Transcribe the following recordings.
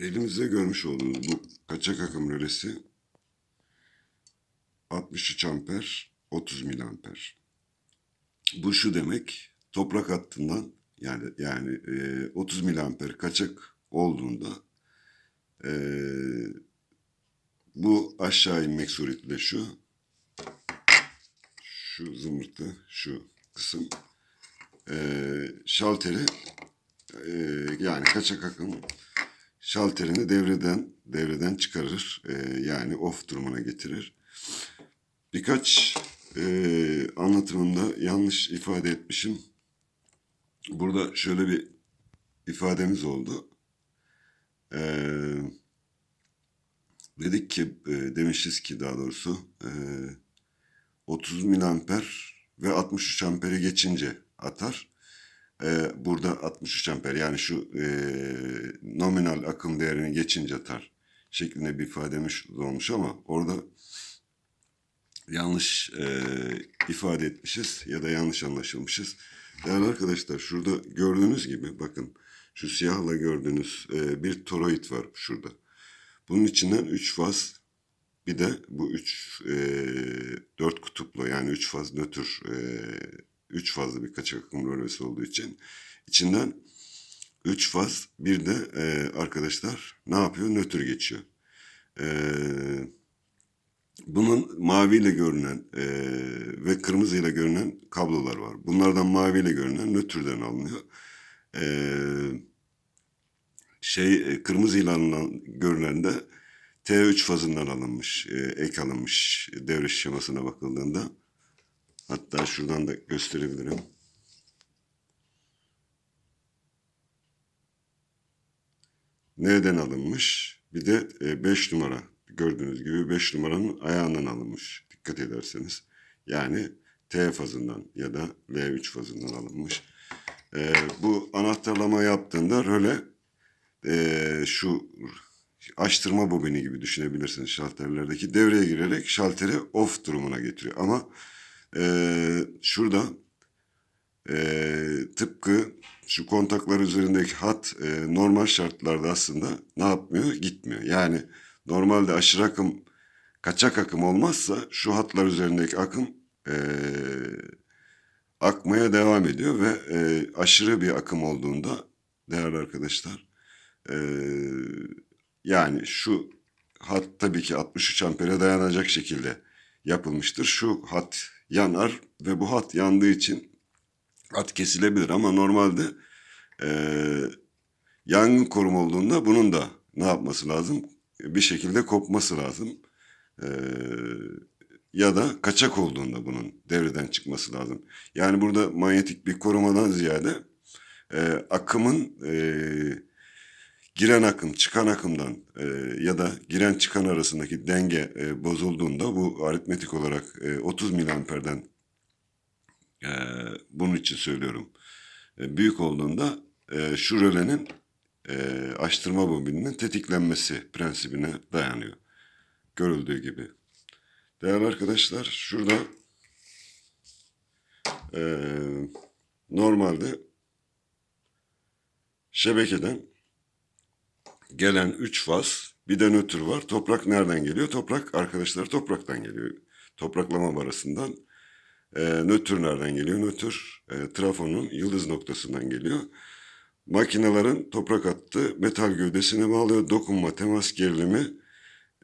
Elimizde görmüş olduğunuz bu kaçak akım rölesi 63 amper 30 miliamper. Bu şu demek toprak hattından yani yani e, 30 miliamper kaçak olduğunda e, bu aşağı inmek suretiyle şu şu zımbırtı şu kısım e, şalteri e, yani kaçak akım şalterini devreden devreden çıkarır. E, yani off durumuna getirir. Birkaç e, anlatımında yanlış ifade etmişim. Burada şöyle bir ifademiz oldu. E, dedik ki e, demişiz ki daha doğrusu e, 30 miliamper ve 63 amperi geçince atar. Ee, burada 63 amper yani şu e, nominal akım değerini geçince atar şeklinde bir ifademiz olmuş ama orada yanlış e, ifade etmişiz ya da yanlış anlaşılmışız. Değerli arkadaşlar şurada gördüğünüz gibi bakın şu siyahla gördüğünüz e, bir toroid var şurada. Bunun içinden 3 faz bir de bu 3 e, 4 kutuplu yani 3 faz nötr e, 3 fazlı bir kaçak akım rölesi olduğu için içinden 3 faz bir de e, arkadaşlar ne yapıyor? Nötr geçiyor. E, bunun maviyle görünen e, ve kırmızıyla görünen kablolar var. Bunlardan maviyle görünen nötrden alınıyor. E, şey e, kırmızıyla alınan görünen de T3 fazından alınmış, e, ek alınmış devre şemasına bakıldığında. Hatta şuradan da gösterebilirim. Nereden alınmış? Bir de 5 numara. Gördüğünüz gibi 5 numaranın ayağından alınmış. Dikkat ederseniz. Yani T fazından ya da L3 fazından alınmış. E, bu anahtarlama yaptığında röle e, şu açtırma bobini gibi düşünebilirsiniz şalterlerdeki devreye girerek şalteri off durumuna getiriyor. Ama e, şurada e, tıpkı şu kontaklar üzerindeki hat e, normal şartlarda aslında ne yapmıyor? Gitmiyor. Yani normalde aşırı akım kaçak akım olmazsa şu hatlar üzerindeki akım e, akmaya devam ediyor ve e, aşırı bir akım olduğunda değerli arkadaşlar e, yani şu hat tabii ki 63 ampere dayanacak şekilde yapılmıştır. Şu hat yanar ve bu hat yandığı için hat kesilebilir ama normalde e, yangın koruma olduğunda bunun da ne yapması lazım? Bir şekilde kopması lazım. E, ya da kaçak olduğunda bunun devreden çıkması lazım. Yani burada manyetik bir korumadan ziyade e, akımın e, giren akım çıkan akımdan e, ya da giren çıkan arasındaki denge e, bozulduğunda bu aritmetik olarak e, 30 miliamperden e, bunun için söylüyorum e, büyük olduğunda e, şu rölenin e, açtırma bobininin tetiklenmesi prensibine dayanıyor. Görüldüğü gibi. Değerli arkadaşlar şurada e, normalde şebekeden gelen 3 faz bir de nötr var. Toprak nereden geliyor? Toprak arkadaşlar topraktan geliyor. Topraklama barasından. E, nötr nereden geliyor? Nötr e, trafonun yıldız noktasından geliyor. Makinelerin toprak hattı metal gövdesine bağlıyor. Dokunma, temas gerilimi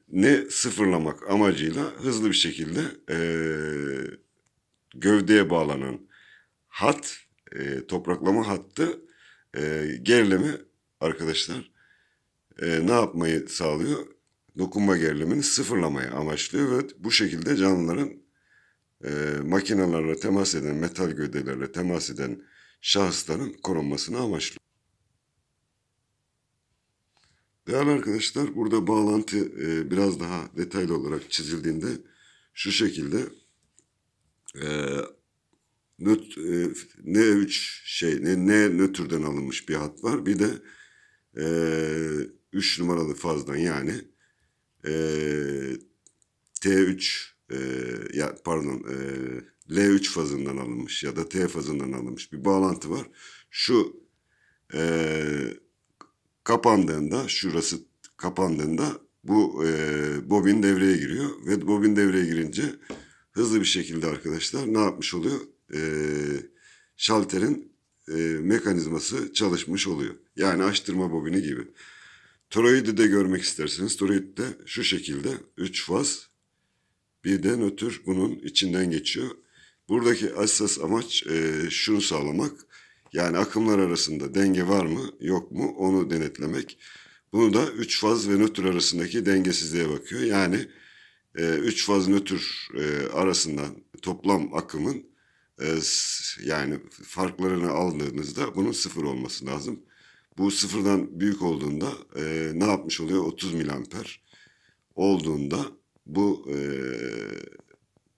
ne sıfırlamak amacıyla hızlı bir şekilde e, gövdeye bağlanan hat, e, topraklama hattı e, gerilimi arkadaşlar e, ne yapmayı sağlıyor? Dokunma gerilimini sıfırlamayı amaçlıyor ve bu şekilde canlıların e, makinelerle temas eden, metal gövdelerle temas eden şahısların korunmasını amaçlıyor. Değerli arkadaşlar burada bağlantı e, biraz daha detaylı olarak çizildiğinde şu şekilde e, nöt, e, N3 şey ne, ne nötrden alınmış bir hat var. Bir de e, 3 numaralı fazdan yani e, T3 e, ya pardon e, L3 fazından alınmış ya da T fazından alınmış bir bağlantı var. Şu e, kapandığında şurası kapandığında bu e, bobin devreye giriyor ve bobin devreye girince hızlı bir şekilde arkadaşlar ne yapmış oluyor? E, şalterin e, mekanizması çalışmış oluyor. Yani açtırma bobini gibi. Toroidi de görmek isterseniz toroid de şu şekilde 3 faz bir de nötr bunun içinden geçiyor. Buradaki esas amaç e, şunu sağlamak. Yani akımlar arasında denge var mı yok mu onu denetlemek. Bunu da 3 faz ve nötr arasındaki dengesizliğe bakıyor. Yani 3 faz nötr e, arasından toplam akımın e, yani farklarını aldığınızda bunun sıfır olması lazım. Bu sıfırdan büyük olduğunda e, ne yapmış oluyor? 30 miliamper olduğunda bu e,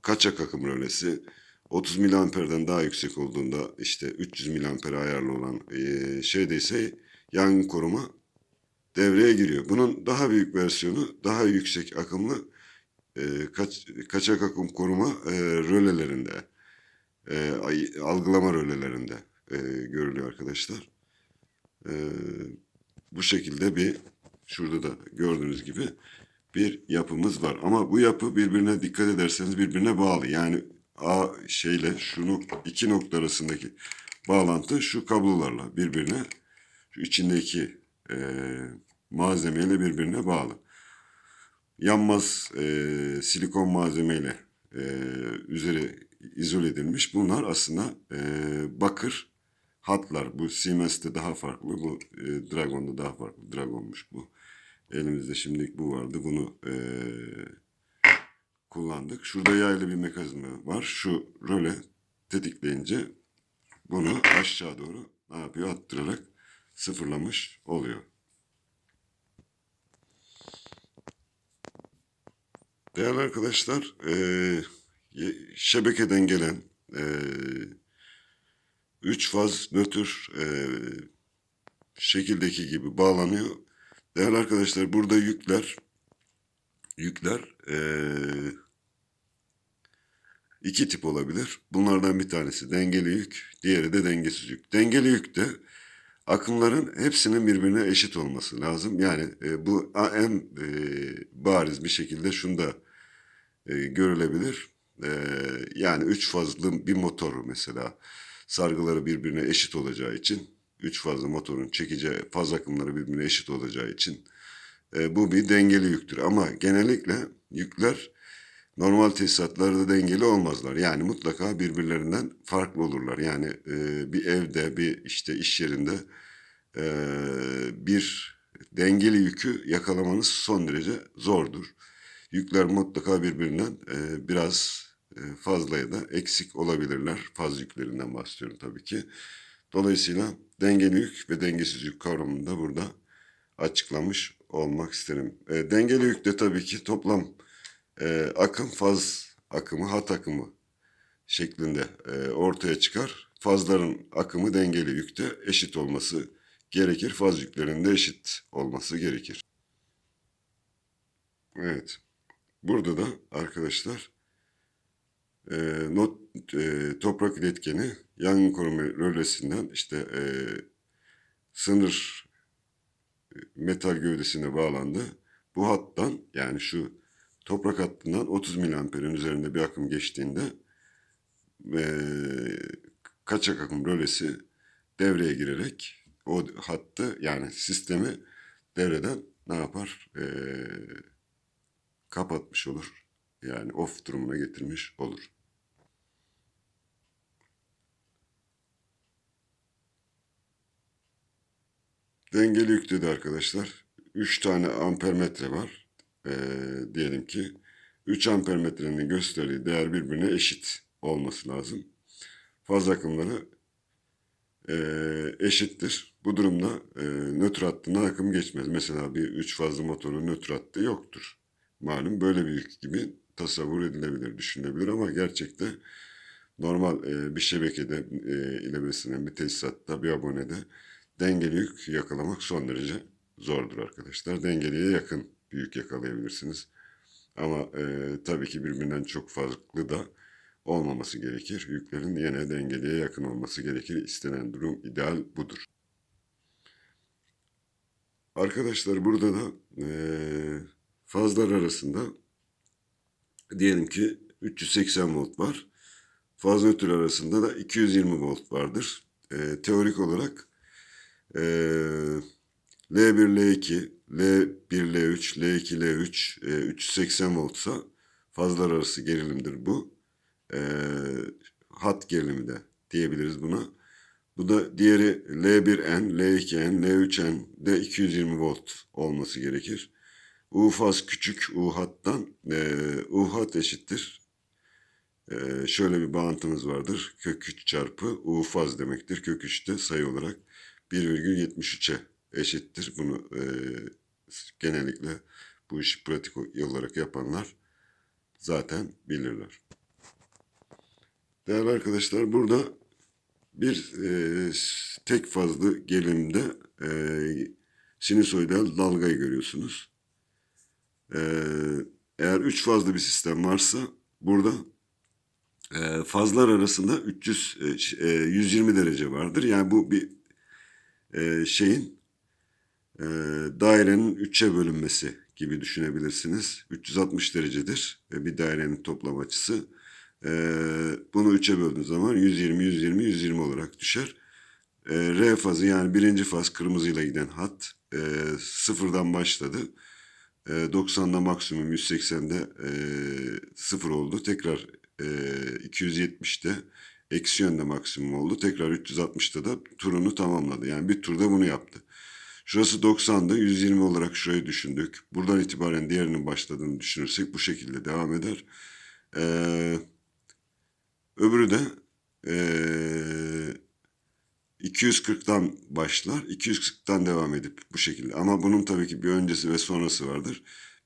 kaçak akım rölesi 30 miliamperden daha yüksek olduğunda işte 300 miliampere ayarlı olan e, şeyde yangın koruma devreye giriyor. Bunun daha büyük versiyonu daha yüksek akımlı e, kaç, kaçak akım koruma e, rölelerinde e, algılama rölelerinde e, görülüyor arkadaşlar. E, bu şekilde bir şurada da gördüğünüz gibi bir yapımız var. Ama bu yapı birbirine dikkat ederseniz birbirine bağlı. Yani A şeyle şu nok- iki nokta arasındaki bağlantı şu kablolarla birbirine şu içindeki e, malzemeyle birbirine bağlı. Yanmaz e, silikon malzemeyle e, üzeri izole edilmiş. Bunlar aslında e, bakır hatlar. Bu Siemens'te daha farklı. Bu e, Dragon'da daha farklı. Dragon'muş bu. Elimizde şimdilik bu vardı. Bunu e, kullandık. Şurada yaylı bir mekanizma var. Şu röle tetikleyince bunu aşağı doğru ne yapıyor? Attırarak sıfırlamış oluyor. Değerli arkadaşlar, ye- şebekeden gelen eee, üç faz nötr eee, şekildeki gibi bağlanıyor. Değerli arkadaşlar, burada yükler yükler eee, iki tip olabilir. Bunlardan bir tanesi dengeli yük, diğeri de dengesiz yük. Dengeli yükte akımların hepsinin birbirine eşit olması lazım. Yani e, bu en e, bariz bir şekilde şunda e, görülebilir. E, yani üç fazlı bir motor mesela sargıları birbirine eşit olacağı için üç fazlı motorun çekeceği faz akımları birbirine eşit olacağı için e, bu bir dengeli yüktür. Ama genellikle yükler normal tesisatlarda dengeli olmazlar. Yani mutlaka birbirlerinden farklı olurlar. Yani e, bir evde, bir işte iş yerinde e, bir dengeli yükü yakalamanız son derece zordur. Yükler mutlaka birbirinden e, biraz fazla ya da eksik olabilirler. Faz yüklerinden bahsediyorum tabii ki. Dolayısıyla dengeli yük ve dengesiz yük kavramını da burada açıklamış olmak isterim. E, dengeli yükte tabii ki toplam e, akım faz akımı hat akımı şeklinde e, ortaya çıkar. Fazların akımı dengeli yükte eşit olması gerekir. Faz yüklerinde eşit olması gerekir. Evet. Burada da arkadaşlar e, not e, toprak iletkeni yangın koruma rölesinden işte e, sınır e, metal gövdesine bağlandı. Bu hattan yani şu toprak hattından 30 miliamperin üzerinde bir akım geçtiğinde e, kaçak akım rölesi devreye girerek o hattı yani sistemi devreden ne yapar? E, kapatmış olur. Yani off durumuna getirmiş olur. Dengeli yüklü de arkadaşlar 3 tane ampermetre var. Ee, diyelim ki 3 ampermetrenin gösterdiği değer birbirine eşit olması lazım. Faz akımları e, eşittir. Bu durumda e, nötr hattına akım geçmez. Mesela bir 3 fazlı motorun nötr hattı yoktur. Malum böyle bir yük gibi tasavvur edilebilir, düşünülebilir ama gerçekte normal e, bir şebekede e, ile bir tesisatta, bir abonede dengeli yük yakalamak son derece zordur arkadaşlar. Dengeliye yakın bir yük yakalayabilirsiniz. Ama e, tabii ki birbirinden çok farklı da olmaması gerekir. Yüklerin yine dengeliye yakın olması gerekir. İstenen durum ideal budur. arkadaşlar burada da eee fazlar arasında diyelim ki 380 volt var. Faz nötr arasında da 220 volt vardır. Eee, teorik olarak eee, L1, L2, L1, L3, L2, L3 eee, 380 voltsa fazlar arası gerilimdir bu. Eee, hat gerilimi de diyebiliriz buna. Bu da diğeri L1N, L2N, L3N de 220 volt olması gerekir. U faz küçük U hattan eee U hat eşittir. Eee, şöyle bir bağıntımız vardır. Kök 3 çarpı U faz demektir. Kök 3 de sayı olarak 1,73'e eşittir. Bunu eee, genellikle bu işi pratik olarak yapanlar zaten bilirler. Değerli arkadaşlar burada bir eee, tek fazlı gerilimde eee sinüsoidal dalgayı görüyorsunuz. Eee, eğer üç fazlı bir sistem varsa burada eee, fazlar arasında 300 eee, ş- eee, 120 derece vardır. Yani bu bir eee, şeyin eee, dairenin üçe bölünmesi gibi düşünebilirsiniz. 360 derecedir e, bir dairenin toplam açısı. Eee, bunu üçe böldüğünüz zaman 120, 120, 120 olarak düşer. Eee, R fazı yani birinci faz kırmızıyla giden hat eee, sıfırdan başladı. Eee, 90'da maksimum 180'de eee, sıfır oldu. Tekrar eee 270'te eksi yönde maksimum oldu. Tekrar 360'ta da turunu tamamladı. Yani bir turda bunu yaptı. Şurası 90'dı. 120 olarak şurayı düşündük. Buradan itibaren diğerinin başladığını düşünürsek bu şekilde devam eder. Eee öbürü de eee 240'tan başlar, 240'tan devam edip bu şekilde. Ama bunun tabii ki bir öncesi ve sonrası vardır.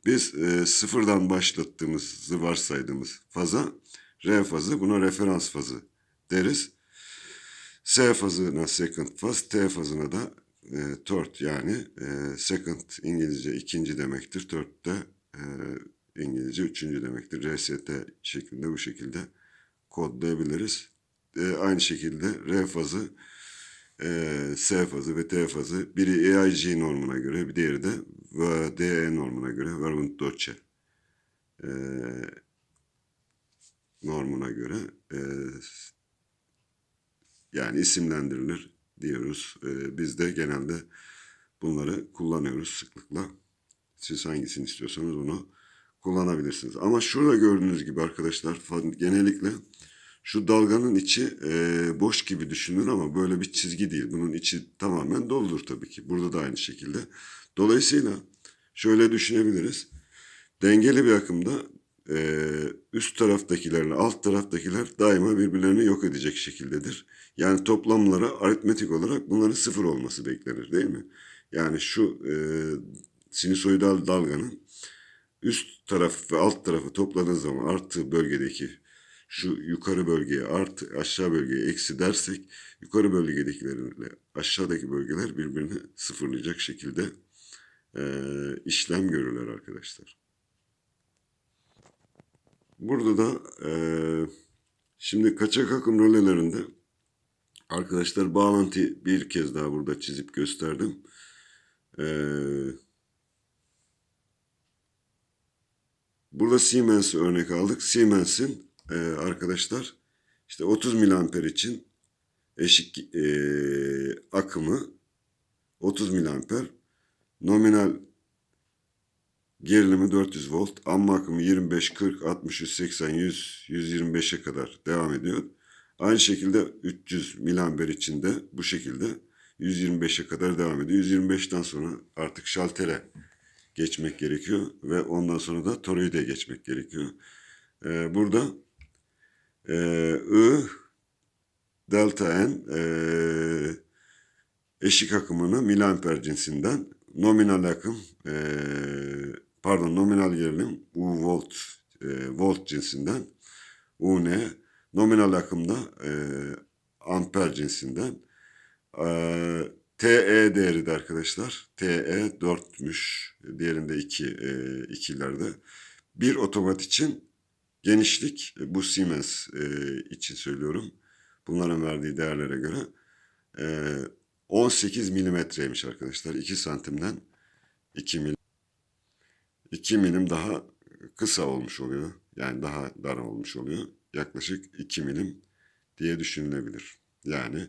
Biz e, sıfırdan başlattığımızı varsaydığımız faza R fazı, buna referans fazı deriz. S fazına second faz, T fazına da e, third yani e, second İngilizce ikinci demektir. Third de e, İngilizce üçüncü demektir. RST şeklinde bu şekilde kodlayabiliriz. E, aynı şekilde R fazı eee, S fazı ve T fazı biri EIG normuna göre bir diğeri de VDE normuna göre Vermont Deutsche eee, normuna göre eee, yani isimlendirilir diyoruz. Eee, biz de genelde bunları kullanıyoruz sıklıkla. Siz hangisini istiyorsanız onu kullanabilirsiniz. Ama şurada gördüğünüz gibi arkadaşlar genellikle şu dalganın içi eee, boş gibi düşünülür ama böyle bir çizgi değil. Bunun içi tamamen doludur tabii ki. Burada da aynı şekilde. Dolayısıyla şöyle düşünebiliriz. Dengeli bir akımda eee, üst taraftakilerle alt taraftakiler daima birbirlerini yok edecek şekildedir. Yani toplamlara aritmetik olarak bunların sıfır olması beklenir değil mi? Yani şu eee sinüsoidal dalganın üst taraf ve alt tarafı topladığınız zaman artı bölgedeki şu yukarı bölgeye artı aşağı bölgeye eksi dersek yukarı bölgedekilerle aşağıdaki bölgeler birbirini sıfırlayacak şekilde eee, işlem görürler arkadaşlar. Burada da eee, şimdi kaçak akım rölelerinde arkadaşlar bağlantıyı bir kez daha burada çizip gösterdim. Eee Burada Siemens'i örnek aldık. Siemens'in e, arkadaşlar işte 30 miliamper için eşik e, akımı 30 miliamper nominal gerilimi 400 volt amma akımı 25 40 60 180 100 125'e kadar devam ediyor. Aynı şekilde 300 miliamper için de bu şekilde 125'e kadar devam ediyor. 125'ten sonra artık şaltere geçmek gerekiyor ve ondan sonra da toroide geçmek gerekiyor. Ee, burada e, I delta n e, eşik akımını miliamper cinsinden nominal akım e, pardon nominal gerilim U volt e, volt cinsinden UN nominal akımda e, amper cinsinden e, TE değeri de arkadaşlar. TE 4'müş. Diğerinde 2 e, ikilerde. Bir otomat için genişlik e, bu Siemens e, için söylüyorum. Bunların verdiği değerlere göre e, 18 milimetreymiş arkadaşlar. 2 santimden 2 milim 2 milim daha kısa olmuş oluyor. Yani daha dar olmuş oluyor. Yaklaşık 2 milim diye düşünülebilir. Yani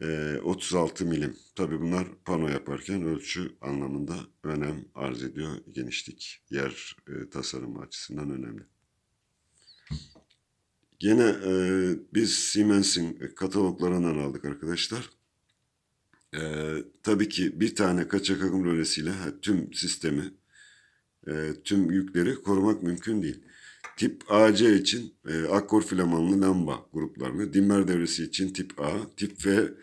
e, 36 milim. Tabii bunlar pano yaparken ölçü anlamında önem arz ediyor. Genişlik, yer e, tasarımı açısından önemli. Gene e, biz Siemens'in kataloglarından aldık arkadaşlar. E, tabii ki bir tane kaçak akım rölesiyle tüm sistemi, e, tüm yükleri korumak mümkün değil. Tip AC için e, akkor filamanlı lamba gruplarını, dimmer devresi için tip A, tip F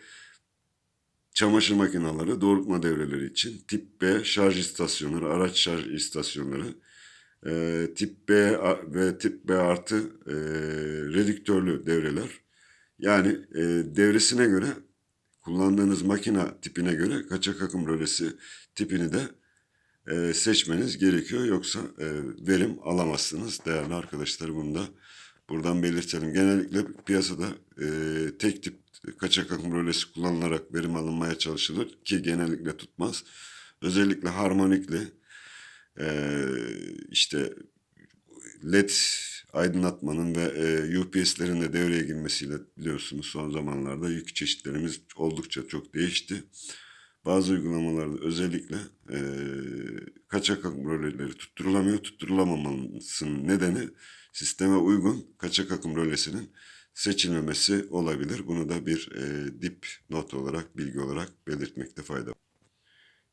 çamaşır makineleri, doğrultma devreleri için, tip B şarj istasyonları, araç şarj istasyonları, e, tip B ve tip B artı e, redüktörlü devreler. Yani e, devresine göre kullandığınız makina tipine göre kaçak akım rölesi tipini de e, seçmeniz gerekiyor. Yoksa e, verim alamazsınız değerli arkadaşlar. Bunu da buradan belirtelim. Genellikle piyasada e, tek tip kaçak akım rölesi kullanılarak verim alınmaya çalışılır ki genellikle tutmaz. Özellikle harmonikli e, işte led aydınlatmanın ve e, UPS'lerin de devreye girmesiyle biliyorsunuz son zamanlarda yük çeşitlerimiz oldukça çok değişti. Bazı uygulamalarda özellikle e, kaçak akım röleleri tutturulamıyor. Tutturulamamasının nedeni sisteme uygun kaçak akım rölesinin seçilmemesi olabilir. Bunu da bir e, dip not olarak, bilgi olarak belirtmekte fayda var.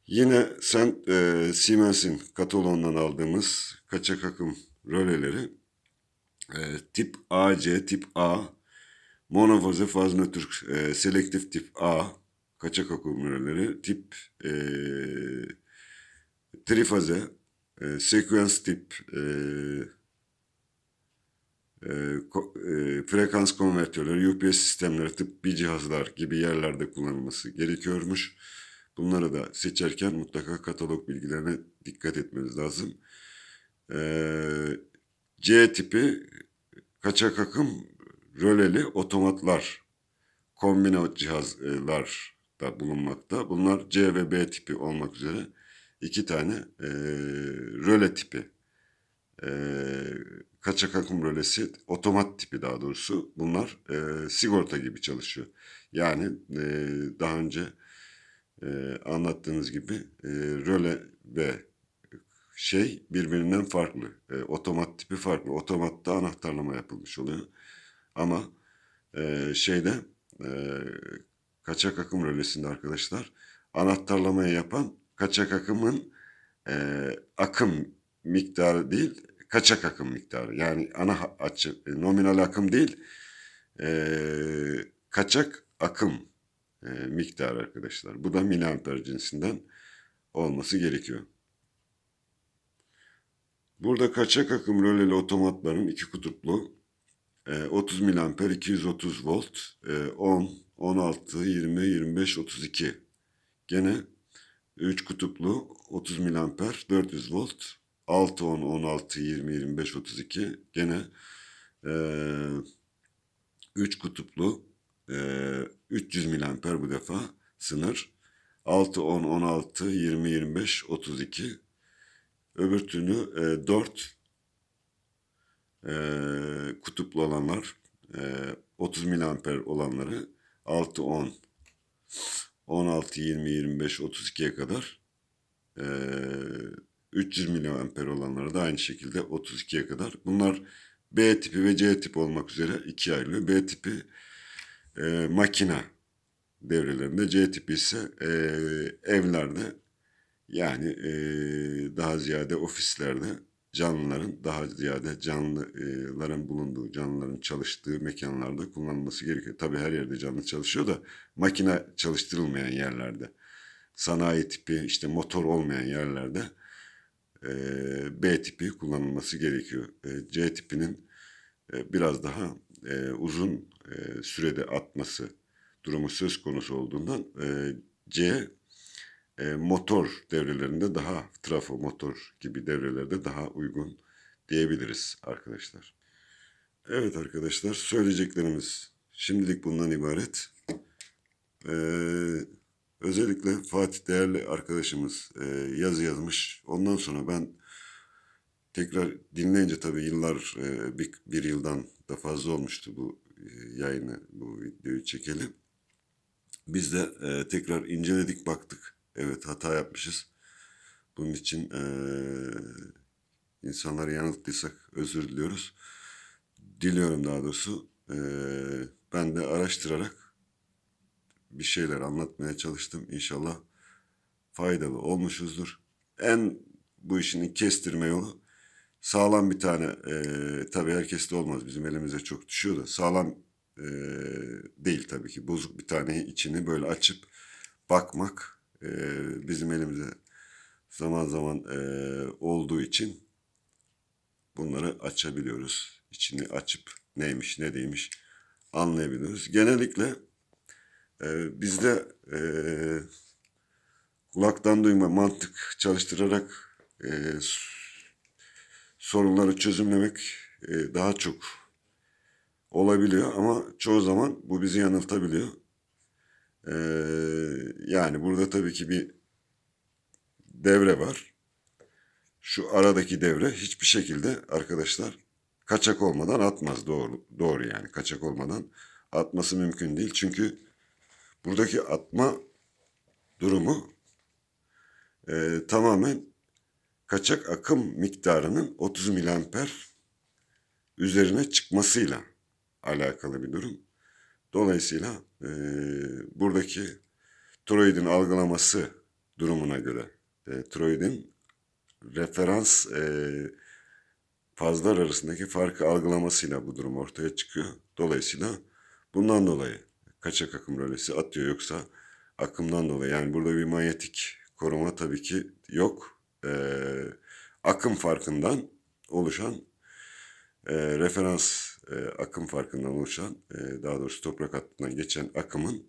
Yine sen e, Siemens'in kataloğundan aldığımız kaçak akım röleleri e, tip AC, tip A, monofaze faz nötr, e, selektif tip A, kaçak röleleri, tip e, trifaze, e, sequence tip, e, e, e, frekans konvertörleri, UPS sistemleri, tıbbi cihazlar gibi yerlerde kullanılması gerekiyormuş. Bunları da seçerken mutlaka katalog bilgilerine dikkat etmeniz lazım. Ee, C tipi kaçak akım röleli otomatlar, kombine cihazlar da bulunmakta. Bunlar C ve B tipi olmak üzere iki tane e, röle tipi. E, kaçak akım rölesi, otomat tipi daha doğrusu. Bunlar e, sigorta gibi çalışıyor. Yani e, daha önce e, anlattığınız gibi e, röle ve şey birbirinden farklı. E, otomat tipi farklı. Otomatta anahtarlama yapılmış oluyor. Ama e, şeyde e, kaçak akım rölesinde arkadaşlar anahtarlamayı yapan kaçak akımın e, akım miktarı değil kaçak akım miktarı. Yani ana açı e, nominal akım değil e, kaçak akım e, miktarı arkadaşlar. Bu da miliamper cinsinden olması gerekiyor. Burada kaçak akım röleli otomatların iki kutuplu 30 miliamper 230 volt e, 10, 16, 20, 25, 32. Gene 3 kutuplu 30 miliamper 400 volt 6, 10, 16, 20, 25, 32. Gene e, 3 kutuplu e, 300 miliamper bu defa sınır. 6, 10, 16, 20, 25, 32. Öbür türlü e, 4 e, kutuplu olanlar e, 30 miliamper olanları 6, 10, 16, 20, 25, 32'ye kadar e, 300 miliamper olanları da aynı şekilde 32'ye kadar. Bunlar B tipi ve C tipi olmak üzere ikiye ayrılıyor. B tipi e, makina devrelerinde, C tipi ise e, evlerde yani e, daha ziyade ofislerde canlıların daha ziyade canlıların bulunduğu, canlıların çalıştığı mekanlarda kullanılması gerekiyor. Tabii her yerde canlı çalışıyor da makine çalıştırılmayan yerlerde, sanayi tipi işte motor olmayan yerlerde B tipi kullanılması gerekiyor. C tipinin biraz daha uzun sürede atması durumu söz konusu olduğundan C e, motor devrelerinde daha trafo motor gibi devrelerde daha uygun diyebiliriz arkadaşlar. Evet arkadaşlar söyleyeceklerimiz şimdilik bundan ibaret. Ee, Özellikle Fatih değerli arkadaşımız e, yazı yazmış. Ondan sonra ben tekrar dinleyince tabii yıllar e, bir, bir yıldan da fazla olmuştu bu e, yayını, bu videoyu çekelim. Biz de e, tekrar inceledik baktık. Evet hata yapmışız. Bunun için e, insanları yanılttıysak özür diliyoruz. Diliyorum daha doğrusu. E, ben de araştırarak bir şeyler anlatmaya çalıştım. İnşallah faydalı olmuşuzdur. En bu işin kestirme yolu sağlam bir tane e, tabii herkeste olmaz bizim elimize çok düşüyor da sağlam e, değil tabii ki bozuk bir tane içini böyle açıp bakmak e, bizim elimize zaman zaman e, olduğu için bunları açabiliyoruz. İçini açıp neymiş ne değilmiş anlayabiliyoruz. Genellikle e, bizde e, kulaktan duyma mantık çalıştırarak e, sorunları çözümlemek e, daha çok olabiliyor ama çoğu zaman bu bizi yanıltabiliyor. E, yani burada tabii ki bir devre var. Şu aradaki devre hiçbir şekilde arkadaşlar kaçak olmadan atmaz doğru doğru yani kaçak olmadan atması mümkün değil. Çünkü buradaki atma durumu e, tamamen kaçak akım miktarının 30 miliamper üzerine çıkmasıyla alakalı bir durum. Dolayısıyla e, buradaki toroidin algılaması durumuna göre e, toroidin referans e, fazlar arasındaki farkı algılamasıyla bu durum ortaya çıkıyor. Dolayısıyla bundan dolayı kaçak akım rölesi atıyor yoksa akımdan dolayı yani burada bir manyetik koruma tabii ki yok. Ee, akım farkından oluşan e, referans e, akım farkından oluşan e, daha doğrusu toprak hattından geçen akımın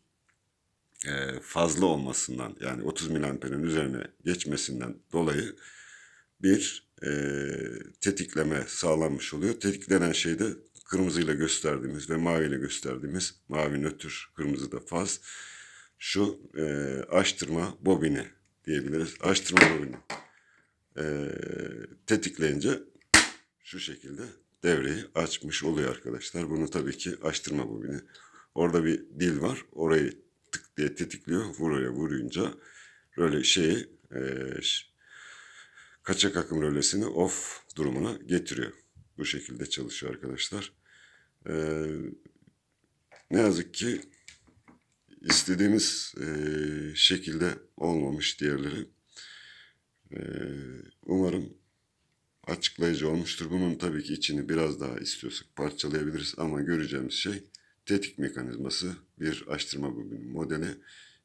e, fazla olmasından yani 30 miliamperin üzerine geçmesinden dolayı bir e, tetikleme sağlanmış oluyor. Tetiklenen şey de kırmızıyla gösterdiğimiz ve maviyle gösterdiğimiz mavi nötr, kırmızı da faz. Şu e, açtırma bobini diyebiliriz. Açtırma bobini e, tetikleyince şu şekilde devreyi açmış oluyor arkadaşlar. Bunu tabii ki açtırma bobini. Orada bir dil var. Orayı tık diye tetikliyor. Vuruyor vurunca böyle şeyi e, kaçak akım rölesini off durumuna getiriyor. Bu şekilde çalışıyor arkadaşlar. Ee, ne yazık ki istediğimiz e, şekilde olmamış diğerleri. Ee, umarım açıklayıcı olmuştur. Bunun tabii ki içini biraz daha istiyorsak parçalayabiliriz ama göreceğimiz şey tetik mekanizması bir açtırma bobini modeli.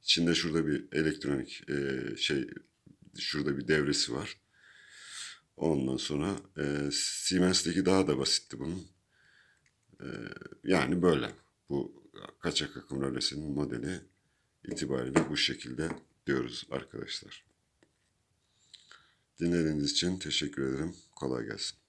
İçinde şurada bir elektronik e, şey şurada bir devresi var. Ondan sonra e, Siemens'teki daha da basitti bunun. E, yani böyle. Bu kaçak akım rölesinin modeli itibariyle bu şekilde diyoruz arkadaşlar. Dinlediğiniz için teşekkür ederim. Kolay gelsin.